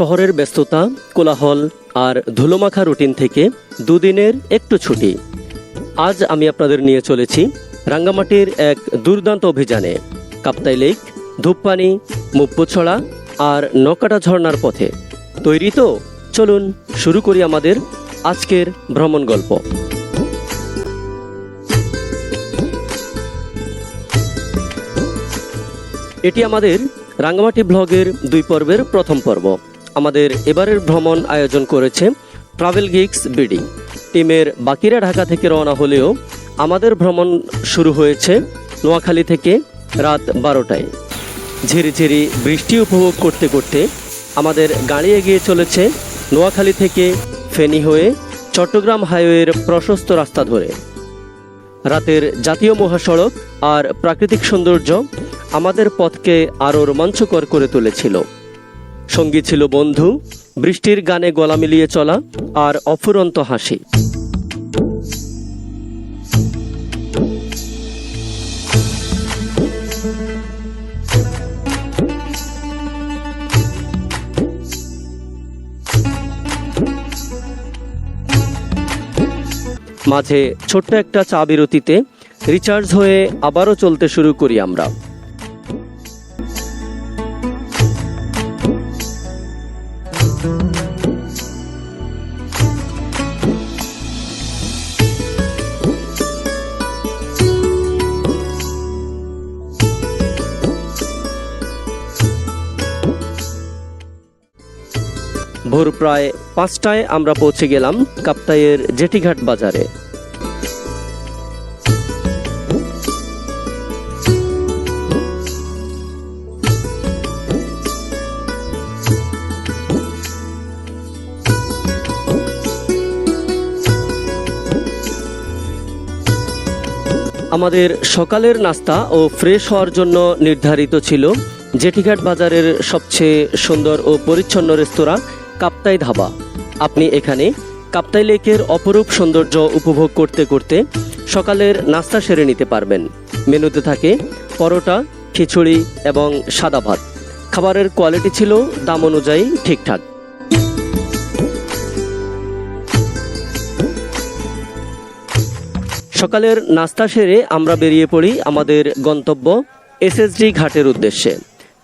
শহরের ব্যস্ততা, কোলাহল আর ধুলোমাখা রুটিন থেকে দুদিনের একটু ছুটি। আজ আমি আপনাদের নিয়ে চলেছি রাঙ্গামাটির এক দুর্দান্ত অভিযানে। কাপ্তাই লেক ধূপপানি মুপ্পুছড়া আর নকাটা ঝর্ণার পথে। তৈরি তো? চলুন শুরু করি আমাদের আজকের ভ্রমণ গল্প। এটি আমাদের রাঙ্গামাটি ব্লগের দুই পর্বের প্রথম পর্ব। আমাদের এবারের ভ্রমণ আয়োজন করেছে ট্রাভেল গিক্স বিডি টিমের বাকিরা ঢাকা থেকে রওনা হলেও আমাদের ভ্রমণ শুরু হয়েছে নোয়াখালী থেকে রাত বারোটায়। ঝিরিঝিরি বৃষ্টি উপভোগ করতে করতে আমাদের গাড়ি এগিয়ে চলেছে নোয়াখালী থেকে ফেনী হয়ে চট্টগ্রাম হাইওয়ের প্রশস্ত রাস্তা ধরে। রাতের জাতীয় মহাসড়ক আর প্রাকৃতিক সৌন্দর্য আমাদের পথকে আরও রোমাঞ্চকর করে তুলেছিল। সঙ্গী ছিল বন্ধু, বৃষ্টির গানে গলা মিলিয়ে চলা আর অফুরন্ত হাসি। মাঝে ছোট্ট একটা চা বিরতিতে রিচার্জ হয়ে আবারও চলতে শুরু করি আমরা। ভোর প্রায় পাঁচটায় আমরা পৌঁছে গেলাম কাপ্তাইয়ের জেটিঘাট বাজারে। আমাদের সকালের নাস্তা ও ফ্রেশ হওয়ার জন্য নির্ধারিত ছিল জেটিঘাট বাজারের সবচেয়ে সুন্দর ও পরিচ্ছন্ন রেস্তোরাঁ কাপ্তাই ধাবা। আপনি এখানে কাপ্তাই লেকের অপরূপ সৌন্দর্য উপভোগ করতে করতে সকালের নাস্তা সেরে নিতে পারবেন। মেনুতে থাকে পরোটা, খিচুড়ি এবং সাদা ভাত। খাবারের কোয়ালিটি ছিল দাম অনুযায়ী ঠিকঠাক। সকালের নাস্তা সেরে আমরা বেরিয়ে পড়ি আমাদের গন্তব্য এসএসডি ঘাটের উদ্দেশ্যে।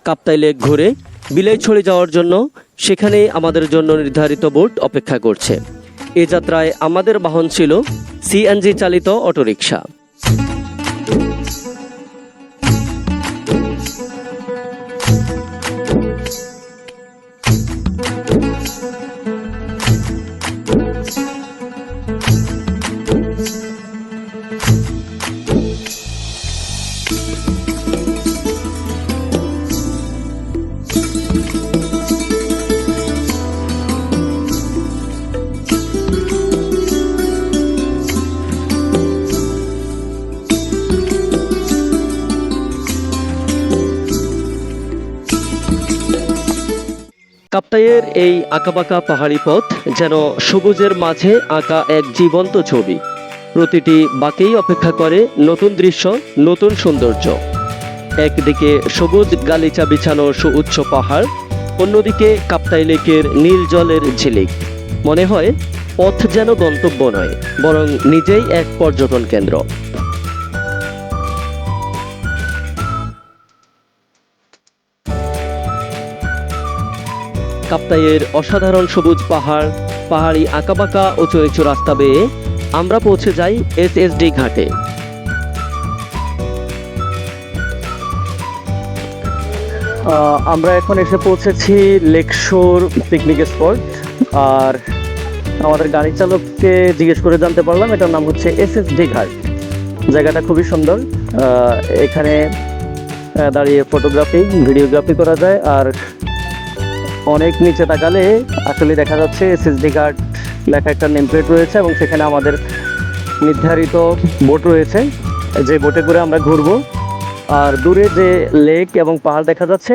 কাপ্তাই লেক ঘুরে বিলাই ছড়ে যাওয়ার জন্য সেখানে আমাদের জন্য নির্ধারিত বোট অপেক্ষা করছে। এ যাত্রায় আমাদের বাহন ছিল সিএনজি চালিত অটোরিকশা। কাপ্তাইয়ের এই আঁকাবাঁকা পাহাড়ি পথ যেন সবুজের মাঝে আঁকা এক জীবন্ত ছবি। প্রতিটি বাঁকেই অপেক্ষা করে নতুন দৃশ্য, নতুন সৌন্দর্য। একদিকে সবুজ গালিচা বিছানো সুউচ্চ পাহাড়, অন্যদিকে কাপ্তাই লেকের নীল জলের ঝিলিক। মনে হয়, পথ যেন গন্তব্য নয়, বরং নিজেই এক পর্যটন কেন্দ্র। কাপ্তাইয়ের অসাধারণ সবুজ পাহাড়, পাহাড়ি আঁকাবাঁকা উঁচু নিচু রাস্তা বেয়ে আমরা পৌঁছে যাই এসএসডি ঘাটে। আমরা এখন এসে পৌঁছেছি লেকশোর পিকনিক স্পট আর আমাদের গাড়ি চালককে জিজ্ঞেস করে জানতে পারলাম, এটার নাম হচ্ছে এসএসডি ঘাট। জায়গাটা খুবই সুন্দর। এখানে দাঁড়িয়ে ফটোগ্রাফি ভিডিওগ্রাফি করা যায়। আর অনেক নিচে তাকালে আসলে দেখা যাচ্ছে এসএসডি ঘাট লেখা একটা নেম প্লেট রয়েছে এবং সেখানে আমাদের নির্ধারিত বোট রয়েছে। যে বোটে করে আমরা ঘুরবো। আর দূরে যে লেক এবং পাহাড় দেখা যাচ্ছে,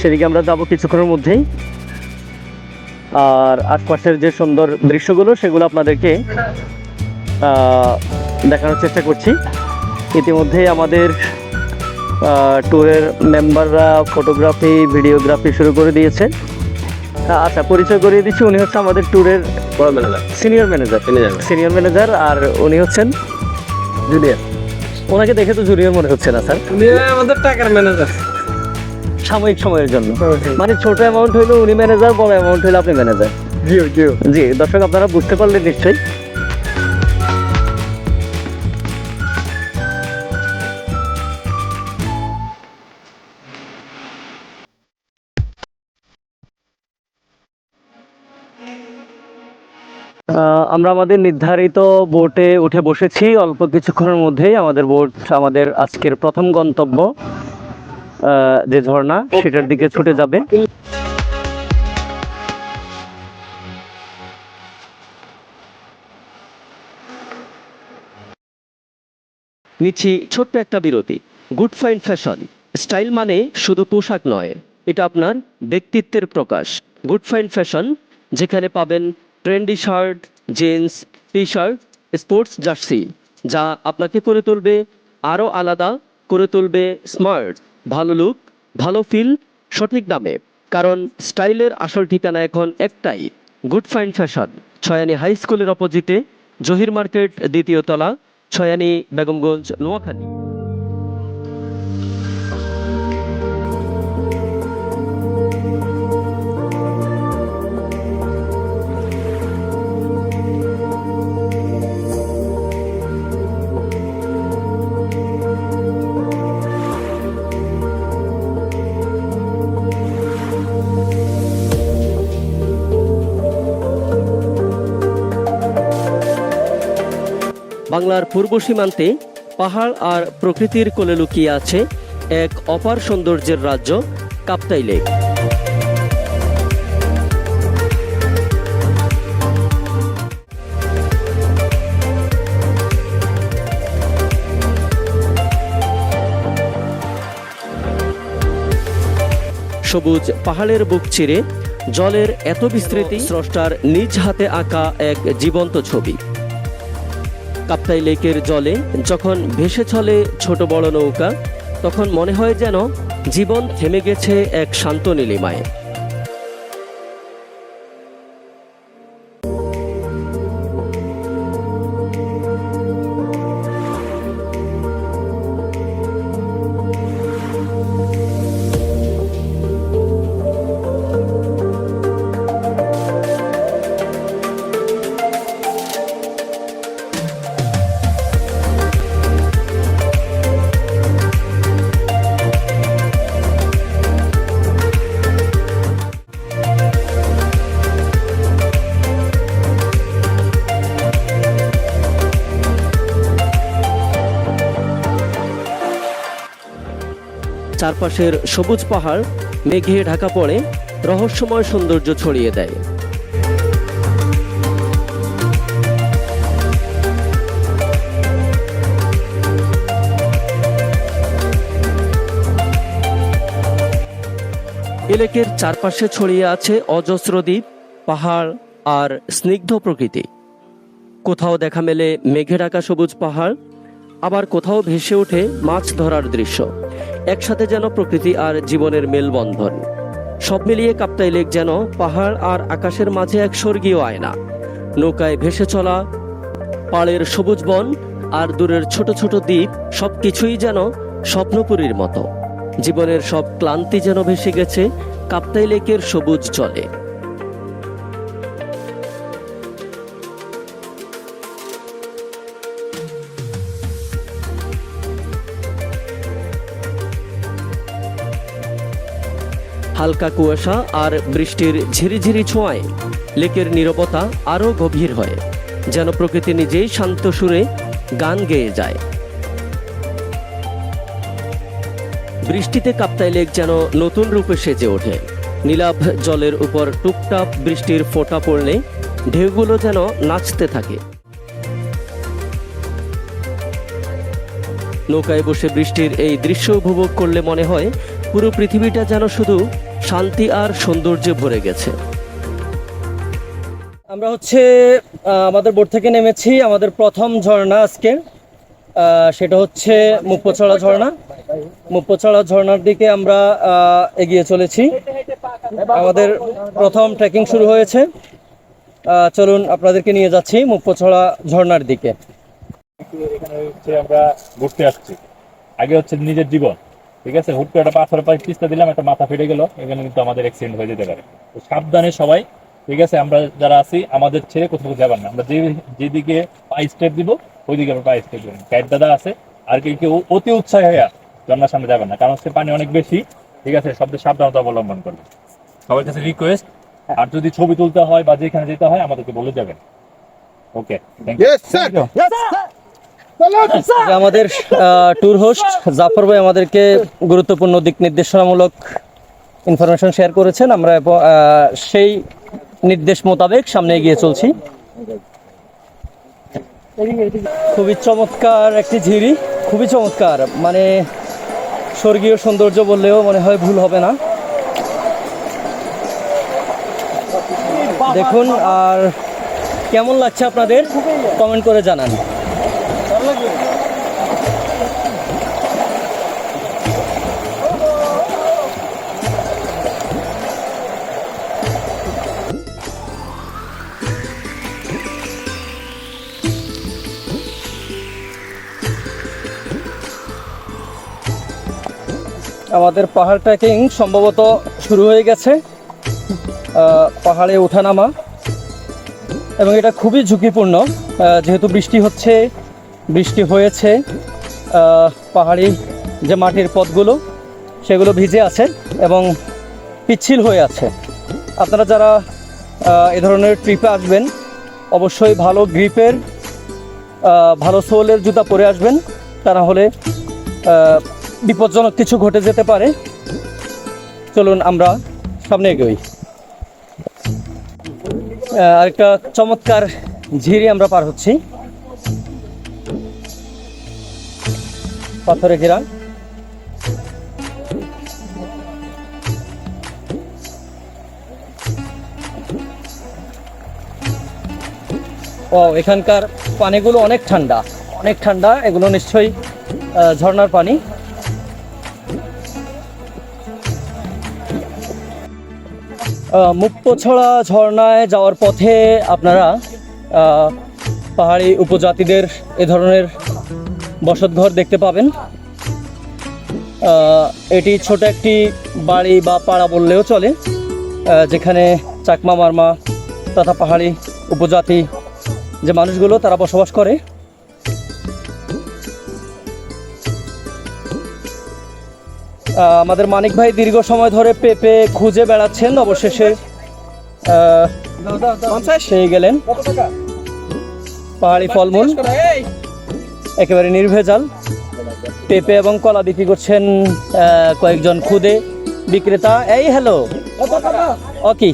সেদিকে আমরা যাব কিছুক্ষণের মধ্যেই। আর আশপাশের যে সুন্দর দৃশ্যগুলো, সেগুলো আপনাদেরকে দেখানোর চেষ্টা করছি। ইতিমধ্যেই আমাদের ট্যুরের মেম্বাররা ফটোগ্রাফি ভিডিওগ্রাফি শুরু করে দিয়েছে। আচ্ছা পরিচয় করিয়ে দিচ্ছি উনি হচ্ছে আমাদের ট্যুরের বড় manager senior manager senior manager আর উনি হচ্ছেন জুনিয়র ওনাকে দেখে তো জুনিয়র মনে হচ্ছে না স্যার। আমাদের টাকার ম্যানেজার সাময়িক সময়ের জন্য। মানে ছোট অ্যামাউন্ট হইল উনি ম্যানেজার বড় অ্যামাউন্ট হইল আপনি ম্যানেজার জিও জিও জি দর্শক আপনারা বুঝতে পারলেন নিশ্চয়ই। আমরা আমাদের নির্ধারিত বোটে উঠে বসেছি। অল্প কিছুক্ষণের মধ্যেই আমাদের বোট আমাদের আজকের প্রথম গন্তব্য আহ, যে ঝর্ণা সেটার দিকে ছুটে যাবে। নিচ্ছি ছোট্ট একটা বিরতি। গুড ফাইন ফ্যাশন স্টাইল মানে শুধু পোশাক নয় এটা আপনার ব্যক্তিত্বের প্রকাশ। গুড ফাইন ফ্যাশন যেখানে পাবেন trendy shirt, jeans T shirt sports jersey, যা আপনাকে করে তুলবে আরও আলাদা, করে তুলবে স্মার্ট, ভালো লুক, ভালো ফিল, সঠিক দামে। কারণ স্টাইলের আসল ঠিকানা এখন একটাই, good fine fashion, Chhoyani high স্কুলের অপোজিটে, জহির মার্কেট দ্বিতীয় তলা, ছয়ানি বেগমগঞ্জ, নোয়াখালী। বাংলার পূর্ব সীমান্তে পাহাড় আর প্রকৃতির কোলে লুকিয়ে আছে এক অপার সৌন্দর্যের রাজ্য, কাপ্তাই লেক। সবুজ পাহাড়ের বুক চিরে জলের এত বিস্তৃতি, স্রষ্টার নিজ হাতে আঁকা এক জীবন্ত ছবি। কাপ্তাই লেকের জলে যখন ভেসে চলে ছোট বড় নৌকা, তখন মনে হয় যেন জীবন থেমে গেছে এক শান্ত নীলিমায়। চারপাশের সবুজ পাহাড়, মেঘে ঢাকা পড়ে, রহস্যময় সৌন্দর্য ছড়িয়ে দেয়। এলেকের চারপাশে ছড়িয়ে আছে অজস্র দ্বীপ, পাহাড় আর স্নিগ্ধ প্রকৃতি। কোথাও দেখা মেলে মেঘে ঢাকা সবুজ পাহাড় আবার কোথাও ভেসে ওঠে মাছ ধরার দৃশ্য। একসাথে যেন প্রকৃতি আর জীবনের মেলবন্ধন। সব মিলিয়ে কাপ্তাই লেক যেন পাহাড় আর আকাশের মাঝে এক স্বর্গীয় আয়না। নৌকায় ভেসে চলা, পাড়ের সবুজ বন আর দূরের ছোট ছোট দ্বীপ সব কিছুই যেন স্বপ্নপুরীর মতো। জীবনের সব ক্লান্তি যেন ভেসে গেছে কাপ্তাই লেকের সবুজ জলে। হালকা কুয়াশা আর বৃষ্টির ঝিরিঝিরি ছোঁয়ায়। লেকের নীরবতা আরও গভীর হয়, যেন প্রকৃতি নিজেই শান্ত সুরে গান গেয়ে যায়। বৃষ্টিতে কাপ্তাই লেক যেন নতুন রূপে সেজে ওঠে। নীলাভ জলের উপর টুপটাপ বৃষ্টির ফোঁটা পড়লে ঢেউগুলো যেন নাচতে থাকে। নৌকায় বসে বৃষ্টির এই দৃশ্য উপভোগ করলে মনে হয় পুরো পৃথিবীটা যেন শুধু শান্তি আর সৌন্দর্যে ভরে গেছে। আমরা হচ্ছে আমাদের বোর্ড থেকে নেমেছি আমাদের প্রথম ঝর্ণা আজকে। সেটা হচ্ছে মুপ্পছড়া ঝর্ণা। মুপ্পছড়া ঝর্ণার দিকে আমরা এগিয়ে চলেছি। আমাদের প্রথম ট্রেকিং শুরু হয়েছে। চলুন আপনাদেরকে নিয়ে যাচ্ছি মুক্তছড়া ঝর্ণার দিকে। এখানে হচ্ছে আমরা ঘুরতে আসছি। আগে হচ্ছে নিজের জীবন। ঠিক আছে হুট করে একটা পাথরের পায়ে পিস্তা দিলাম একটা মাথা ফেটে গেল এখানে কিন্তু আমাদের অ্যাক্সিডেন্ট হয়ে যেতে পারে। তো সাবধানে সবাই ঠিক আছে আমরা যারা আছি আমাদের ছেড়ে কোথাও যাবেন না। আমরা যে যেদিকে পাই স্টেপ দিব ওইদিকে আমরা পাই স্টেপ দিব গাইড দাদা আছে আর কেউ কেউ অতি উৎসাহ হয়ে ঝর্ণার সামনে যাবেন না কারণ সে পানি অনেক বেশি ঠিক আছে সবদের সাবধানতা অবলম্বন করবে। সবার কাছে রিকোয়েস্ট আর যদি ছবি তুলতে হয় বা যেখানে যেতে হয় আমাদেরকে বলে যাবেন। ওকে থ্যাংক ইউ আমাদের ট্যুর হোস্ট জাফর ভাই আমাদেরকে গুরুত্বপূর্ণ দিক নির্দেশনামূলক ইনফরমেশন শেয়ার করেছেন। আমরা সেই নির্দেশ মোতাবেক সামনে এগিয়ে চলছি। খুবই চমৎকার একটি ঝিরি, খুবই চমৎকার। মানে স্বর্গীয় সৌন্দর্য বললেও মনে হয় ভুল হবে না। দেখুন, আর কেমন লাগছে আপনাদের? কমেন্ট করে জানান। আমাদের পাহাড় ট্রেকিং সম্ভবত শুরু হয়ে গেছে। পাহাড়ে ওঠানামা। এবং এটা খুবই ঝুঁকিপূর্ণ। যেহেতু বৃষ্টি হচ্ছে বৃষ্টি হয়েছে পাহাড়ি যে মাটির পথগুলো, সেগুলো ভিজে আছে এবং পিচ্ছিল হয়ে আছে। আপনারা যারা এ ধরনের ট্রিপে আসবেন, অবশ্যই ভালো গ্রিপের ভালো সোলের জুতা পরে আসবেন। তা হলে বিপজ্জনক কিছু ঘটে যেতে পারে। চলুন আমরা সামনে এগোই। আরেকটা চমৎকার ঝিরি আমরা পার হচ্ছি। পাথরে ঘেরা ও এখানকার পানিগুলো অনেক ঠান্ডা। অনেক ঠান্ডা এগুলো নিশ্চয়ই আহ, ঝর্ণার পানি। মুক্তছড়া ঝর্ণায় যাওয়ার পথে আপনারা পাহাড়ি উপজাতিদের এ ধরনের বসতঘর দেখতে পাবেন। এটি ছোট একটি বাড়ি বা পাড়া বললেও চলে যেখানে চাকমা মারমা তথা পাহাড়ি উপজাতি যে মানুষগুলো তারা বসবাস করে। আমাদের মানিক ভাই দীর্ঘ সময় ধরে পেঁপে খুঁজে বেড়াচ্ছেন অবশেষে পেয়ে গেলেন। পাহাড়ি ফলমূল। একেবারে নির্ভেজাল। পেঁপে এবং কলা বিক্রি করছেন কয়েকজন খুদে বিক্রেতা। এই হ্যালো ওকি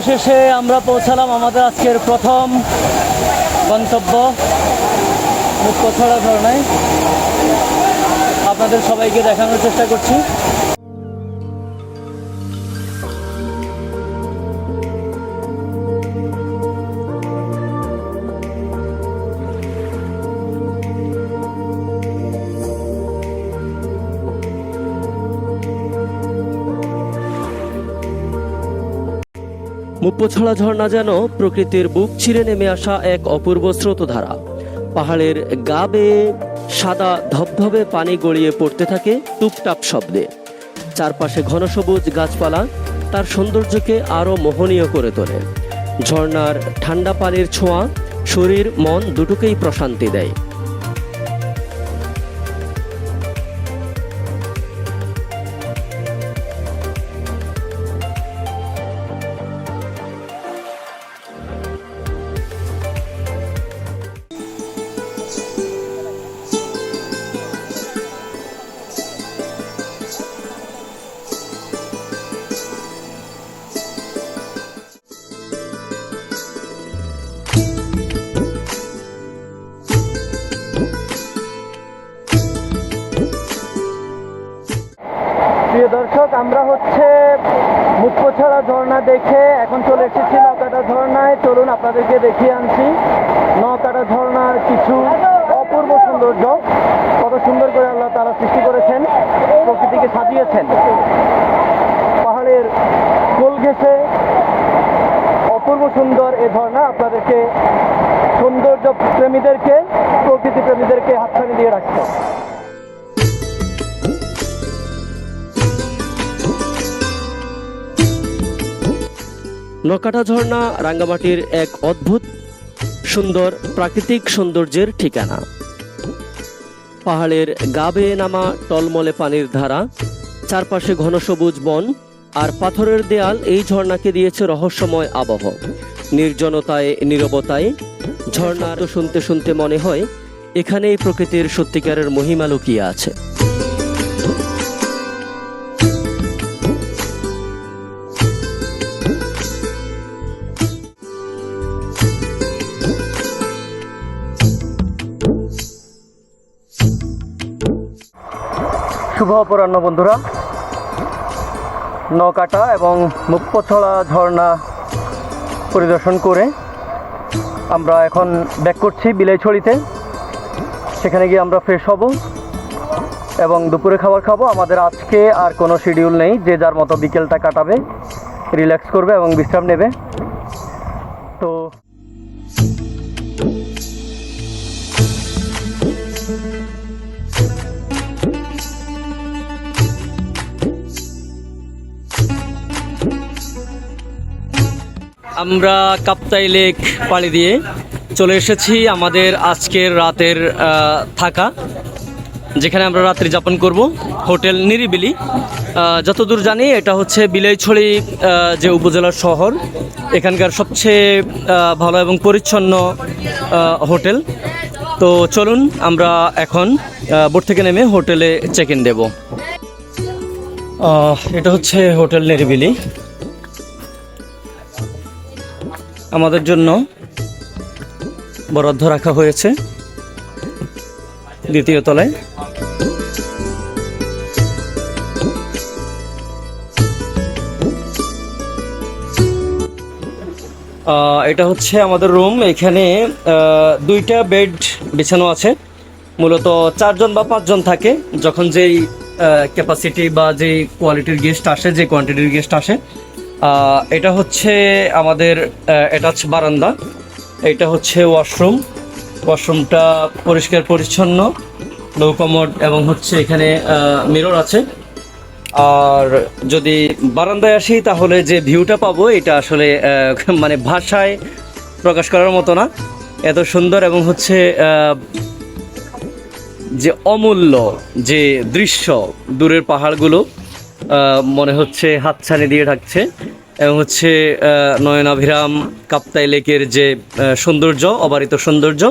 অবশেষে আমরা পৌঁছালাম আমাদের আজকের প্রথম গন্তব্য। মুক্তছড়া ধরনায় আপনাদের সবাইকে দেখানোর চেষ্টা করছি। মুপ্পছড়া ঝর্ণা যেন প্রকৃতির বুক ছিঁড়ে নেমে আসা এক অপূর্ব স্রোতধারা। পাহাড়ের গা বেয়ে সাদা ধবধবে পানি গড়িয়ে পড়তে থাকে টুপটাপ শব্দে। চারপাশে ঘন সবুজ গাছপালা তার সৌন্দর্যকে আরও মোহনীয় করে তোলে। ঝর্ণার ঠান্ডা পানির ছোঁয়া শরীর, মন দুটোকেই প্রশান্তি দেয়। প্রিয় দর্শক, আমরা হচ্ছে মুখ্যছড়া ঝর্ণা দেখে এখন চলে এসেছি নকাটা ঝর্ণায়। চলুন আপনাদেরকে দেখিয়ে আনছি। নকাটা ঝর্ণার কিছু অপূর্ব সৌন্দর্য। কত সুন্দর করে আল্লাহ তারা সৃষ্টি করেছেন, প্রকৃতিকে সাজিয়েছেন। পাহাড়ের কোল ঘেঁষে অপূর্ব সুন্দর এ ঝর্ণা আপনাদেরকে সৌন্দর্য প্রেমীদেরকে, প্রকৃতি প্রেমীদেরকে হাতছানি দিয়ে রাখছে। নকাটা ঝর্ণা রাঙ্গামাটির এক অদ্ভুত সুন্দর প্রাকৃতিক সৌন্দর্যের ঠিকানা। পাহাড়ের গা বেয়ে নামা টলমলে পানির ধারা, চারপাশে ঘন সবুজ বন আর পাথরের দেয়াল এই ঝর্ণাকে দিয়েছে রহস্যময় আবহ। নির্জনতায়, নীরবতায় ঝর্ণার শুনতে শুনতে মনে হয় এখানেই প্রকৃতির সত্যিকারের মহিমা লুকিয়ে আছে। শুভ অপরাহ্ন বন্ধুরা। নকাটা এবং মুক্তছড়া ঝর্ণা পরিদর্শন করে আমরা এখন ব্যাক করছি বিলাইছড়িতে। সেখানে গিয়ে আমরা ফ্রেশ হব এবং দুপুরে খাবার খাব। আমাদের আজকে আর কোনো শিডিউল নেই। যে যার মতো বিকেলটা কাটাবে রিল্যাক্স করবে এবং বিশ্রাম নেবে। আমরা কাপ্তাই লেক পাড়ি দিয়ে চলে এসেছি আমাদের আজকের রাতের থাকা, যেখানে আমরা রাত্রি যাপন করব, হোটেল নিরিবিলি। যতদূর জানি এটা হচ্ছে বিলাইছড়ি যে উপজেলার শহর। এখানকার সবচেয়ে ভালো এবং পরিচ্ছন্ন হোটেল। তো চলুন আমরা এখন বোট থেকে নেমে হোটেলে চেক ইন দেব এটা হচ্ছে হোটেল নিরিবিলি। আমাদের জন্য বরাদ্দ রাখা হয়েছে দ্বিতীয় তলায়। এটা হচ্ছে আমাদের রুম। এখানে দুইটা বেড বিছানো আছে। মূলত চারজন বা পাঁচজন থাকে। যখন যেই ক্যাপাসিটি বা যেই কোয়ালিটির গেস্ট আসে, যে কোয়ান্টিটির গেস্ট আসে এটা হচ্ছে আমাদের অ্যাটাচ বারান্দা। এটা হচ্ছে ওয়াশরুম ওয়াশরুমটা পরিষ্কার, পরিচ্ছন্ন লো এবং হচ্ছে এখানে মিরর আছে। আর যদি বারান্দায় আসি, তাহলে যে ভিউটা পাবো, এটা আসলে মানে ভাষায় প্রকাশ করার মতো না। এত সুন্দর এবং হচ্ছে যে অমূল্য যে দৃশ্য, দূরের পাহাড়গুলো। মনে হচ্ছে হাতছানি দিয়ে ঢাকছে এবং হচ্ছে নয়নাভিরাম কাপ্তাই লেকের যে সৌন্দর্য, অবারিত সৌন্দর্য,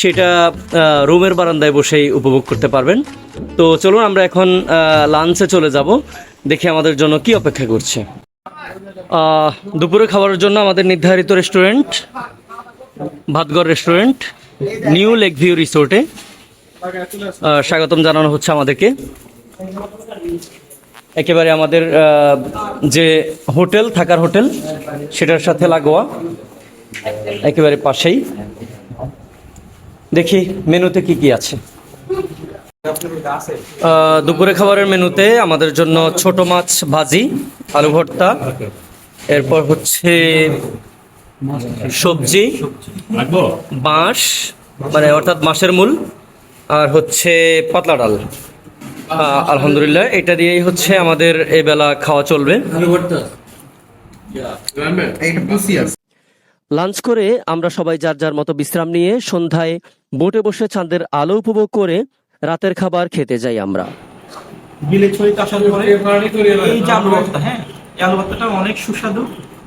সেটা রুমের বারান্দায় বসেই উপভোগ করতে পারবেন। তো চলুন আমরা এখন লাঞ্চে চলে যাব। দেখি আমাদের জন্য কি অপেক্ষা করছে। দুপুরে খাবারের জন্য আমাদের নির্ধারিত restaurant Bhatgarh restaurant new lake view রিসোর্টে স্বাগতম জানানো হচ্ছে আমাদেরকে। একেবারে আমাদের যে হোটেল, থাকার হোটেল, সেটার সাথে লাগোয়া। একেবারে পাশেই। দেখি, মেনুতে কি কি আছে? দুপুরে খাবারের মেনুতে আমাদের জন্য ছোট মাছ ভাজি, আলু ভর্তা। এরপর হচ্ছে সবজি, বাঁশ মানে অর্থাৎ মাছের মূল, আর হচ্ছে পাতলা ডাল। আলহামদুলিল্লাহ এটা দিয়েই হচ্ছে আমাদের এই বেলা খাওয়া চলবে। লাঞ্চ করে আমরা সবাই যার যার মতো বিশ্রাম নিয়ে সন্ধ্যায় বোটে বসে চাঁদের আলো উপভোগ করে রাতের খাবার খেতে যাই আমরা। এই যে আলু ভর্তা হ্যাঁ এই আলু ভর্তাটা অনেক সুস্বাদু।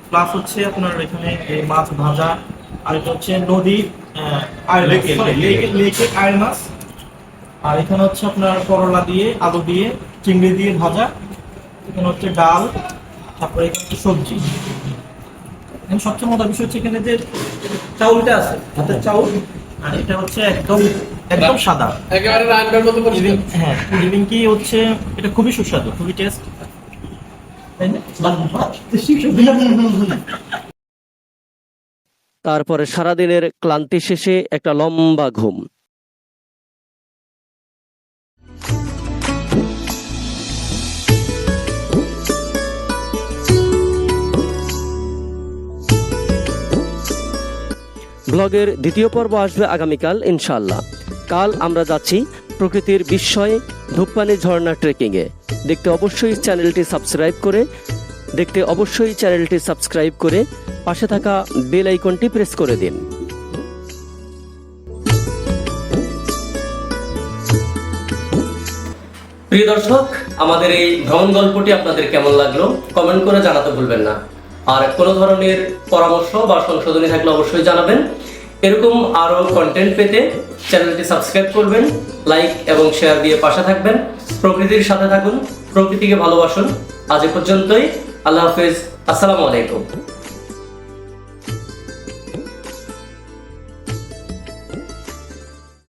প্লাস হচ্ছে আপনার এখানে মাছ ভাজা আর এটা হচ্ছে লেকের আয়ের মাছ আর এখানে হচ্ছে আপনার করলা দিয়ে আলু দিয়ে চিংড়ি দিয়ে ভাজা। এখানে হচ্ছে ডাল তারপরে এখানে হচ্ছে সবজি। এখানে সবচেয়ে মজার বিষয় হচ্ছে এখানে যে চাউলটা আছে ভাতের চাউল আর এটা হচ্ছে একদম একদম সাদা। একেবারে রান্নার মতো হ্যাঁ ইভিন কি হচ্ছে এটা খুবই সুস্বাদু খুবই টেস্ট তারপরে সারাদিনের ক্লান্তি শেষে একটা লম্বা ঘুম। ব্লগের দ্বিতীয় পর্ব আসবে আগামীকাল ইনশাল্লাহ কাল আমরা যাচ্ছি প্রকৃতির বিস্ময়ে ধূপপানি ঝর্ণা ট্রেকিংয়ে দেখতে অবশ্যই চ্যানেলটি সাবস্ক্রাইব করে, দেখতে অবশ্যই চ্যানেলটি সাবস্ক্রাইব করে পাশে থাকা বেল আইকনটি প্রেস করে দিন। প্রিয় দর্শক, আমাদের এই ভ্রমণ গল্পটি আপনাদের কেমন লাগল? কমেন্ট করে জানাতে ভুলবেন না। আর কোনো ধরনের পরামর্শ বা সংশোধনী থাকলে অবশ্যই জানাবেন। এরকম আরও কন্টেন্ট পেতে চ্যানেলটি সাবস্ক্রাইব করবেন লাইক এবং শেয়ার দিয়ে পাশে থাকবেন। প্রকৃতির সাথে থাকুন, প্রকৃতিকে ভালোবাসুন। আজ এ পর্যন্তই। আল্লাহ হাফেজ। আসসালামু আলাইকুম।